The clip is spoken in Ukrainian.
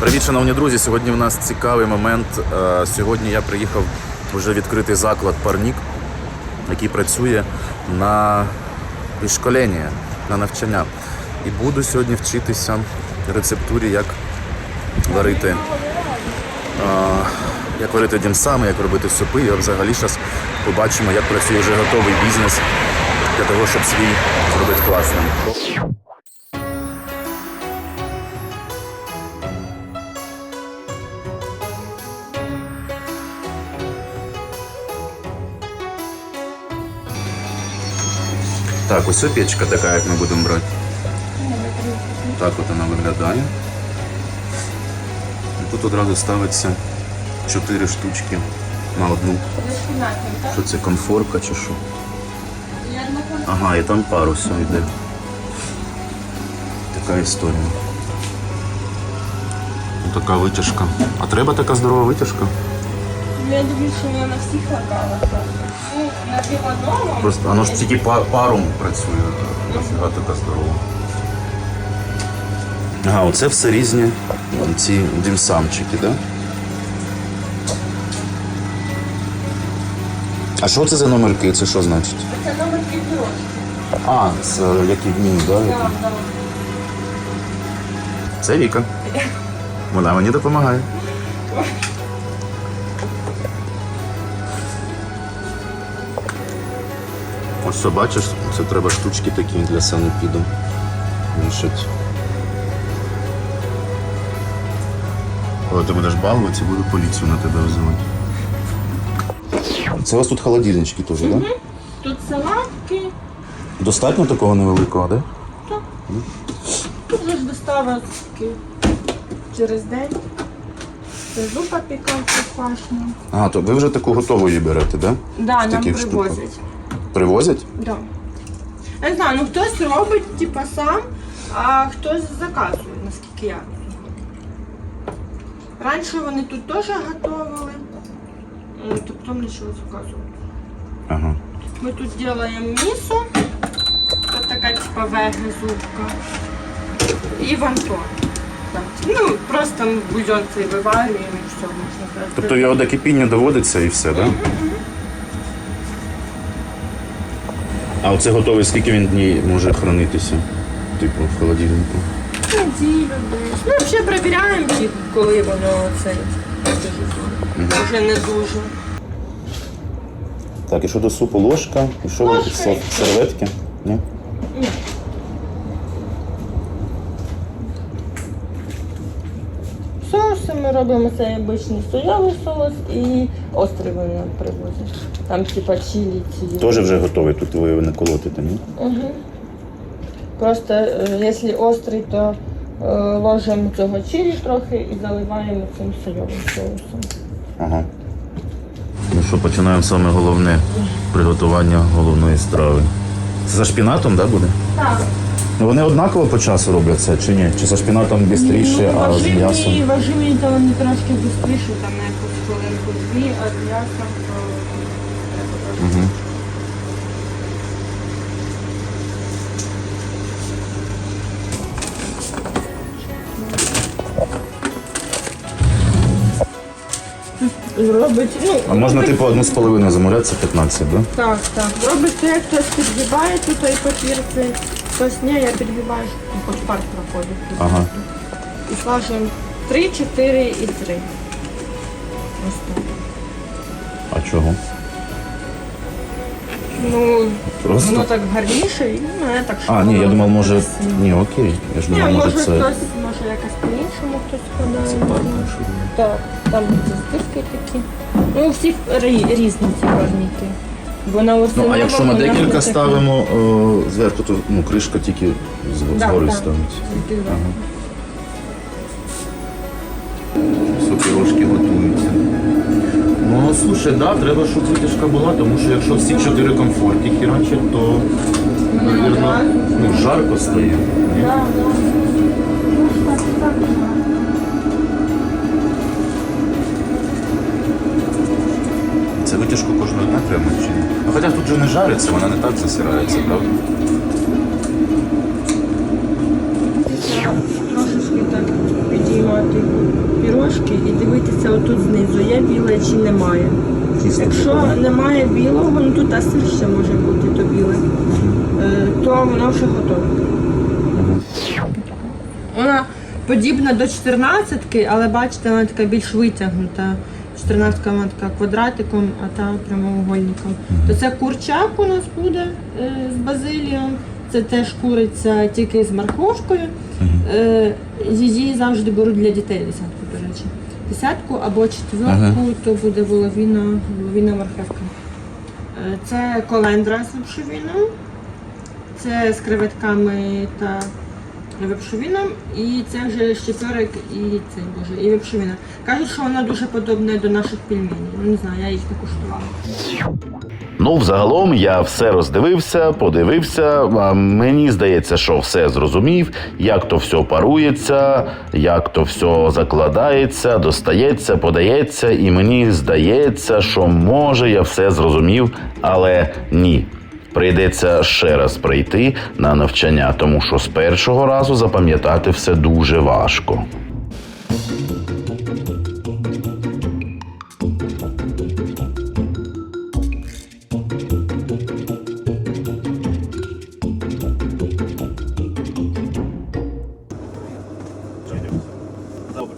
Привіт, шановні друзі! Сьогодні в нас цікавий момент. Е, Сьогодні я приїхав вже відкритий заклад Парнік, який працює на підшколення, на навчання. І буду сьогодні вчитися рецептурі, як варити, е, як варити дімсами, як робити супи. І взагалі зараз побачимо, як працює вже готовий бізнес для того, щоб свій зробити класним. Так, ось печка така, як ми будемо брати. Так от вона виглядає. І тут одразу ставиться 4 штучки на одну. Що це, конфорка чи що? Ага, і там пару все йде. Така історія. Ну, Така витяжка. А треба така здорова витяжка? Я думаю, що вона на всіх локалах. Ну, на піводному. Просто воно ж тільки па- паром працює, нафіга така здорова. Ага, оце все різні ці дімсамчики, так? Да? А що це за номерки? Це що значить? Це номер півдорожки. А, це які в мені, да? які? Це Віка. Вона мені допомагає. Ось бачиш, це треба штучки такі для санепіду вішать. Коли ти будеш балуватися, буду поліцію на тебе визивати. Це у вас тут холодильнички теж, так? Да? Тут салатки. Достатньо такого невеликого, так? Да? Тут же ж доставки через день. Це зупа піканка пашня. А, то ви вже таку готову її берете, да? Да, нам таких штуках. привозять. Привозять? Да. Я не знаю, ну хтось робить типа сам, а хтось заказує, наскільки я. Раніше вони тут теж готували, то потім нічого заказувати. Ага. Ми тут робимо місо, це така типа вега зубка. І ванто. Ну, просто ми бульйон цей виварюємо і все, можна сказати. Тобто його до кипіння доводиться і все, так? Да? А оце готовий, скільки він днів може хранитися? Типу в холодильнику. Неділю десь. Ну, взагалі перевіряємо, коли воно це вже не дуже. Так, і що до супу ложка, і що ви Ложка. сер- серветки? Ні? Соуси ми робимо цей обичний соєвий соус і острий вони нам привозять. Там типа чилі ці. Теж вже готовий, тут ви не колотите, ні? Угу. Просто е, якщо острий, то е, ложимо цього чилі трохи і заливаємо цим соєвим соусом. Ага. Ну що, починаємо саме головне приготування головної страви. Це за шпінатом, так, да, буде? Так. Ну вони однаково по часу роблять це чи ні? Чи за шпінатом швидше, а з м'ясом? Важимі, важимі, то вони трошки швидше, там на якусь хвилинку дві, а з м'ясом то треба трошки. Робить, ну, А можна робить- типу одну з половиною замовляти, це 15. Да? Так, так. Робиться, як хтось підгибає тут той папір, цей, хтось ні, я підгибаю, щоб хоч пар проходить. Ага. І слажуємо 3, 4 і 3. Ось так. А чого? Ну, Просто? воно так гарніше, і ну, я так А, ні, я думав, може. Ні, окей. Я ж Ні, думав, може може хтось, це. Може якось по-іншому хтось. Так, там ці стирки такі. Ну, у всіх рі- різні ці парники. Бо на Ну, а якщо ми декілька ставимо о, зверху, то ну, кришка тільки з- Да, згори да. ставиться. Зверху. Супірожки готуються. Ну, слушай, да, треба, щоб витяжка була, тому що якщо всі чотири комфорті херачать, то, навірно, ну, жарко стає. ні? це витяжку кожного напряму чи ні? Ну, хоча тут же не жариться, вона не так засирається, правда? Трошечки підіймати пірожки і дивитися отут знизу, є біле чи немає. Якщо немає білого, ну тут асир ще може бути то біле, е, то воно вже готове. Вона подібна до 14-ки, але бачите, вона така більш витягнута. 14 вона така квадратиком, а та прямоугольником. То це курчак у нас буде е, з базилієм. Це теж куриця тільки з морковкою. Е, її завжди беруть для дітей десятку, до речі. Десятку або четвертку, то буде воловіна, воловіна морковка. Е, це колендра з лапшовином. Це з креветками та вепшовином. І це вже щепьорик і цей боже, і вепшовина. Кажуть, що вона дуже подобна до наших пельменів. Ну, Не знаю, я їх не куштувала. Ну, взагалом я все роздивився, подивився. Мені здається, що все зрозумів, як то все парується, як то все закладається, достається, подається, і мені здається, що може я все зрозумів, але ні. Прийдеться ще раз прийти на навчання, тому що з першого разу запам'ятати все дуже важко. Добре.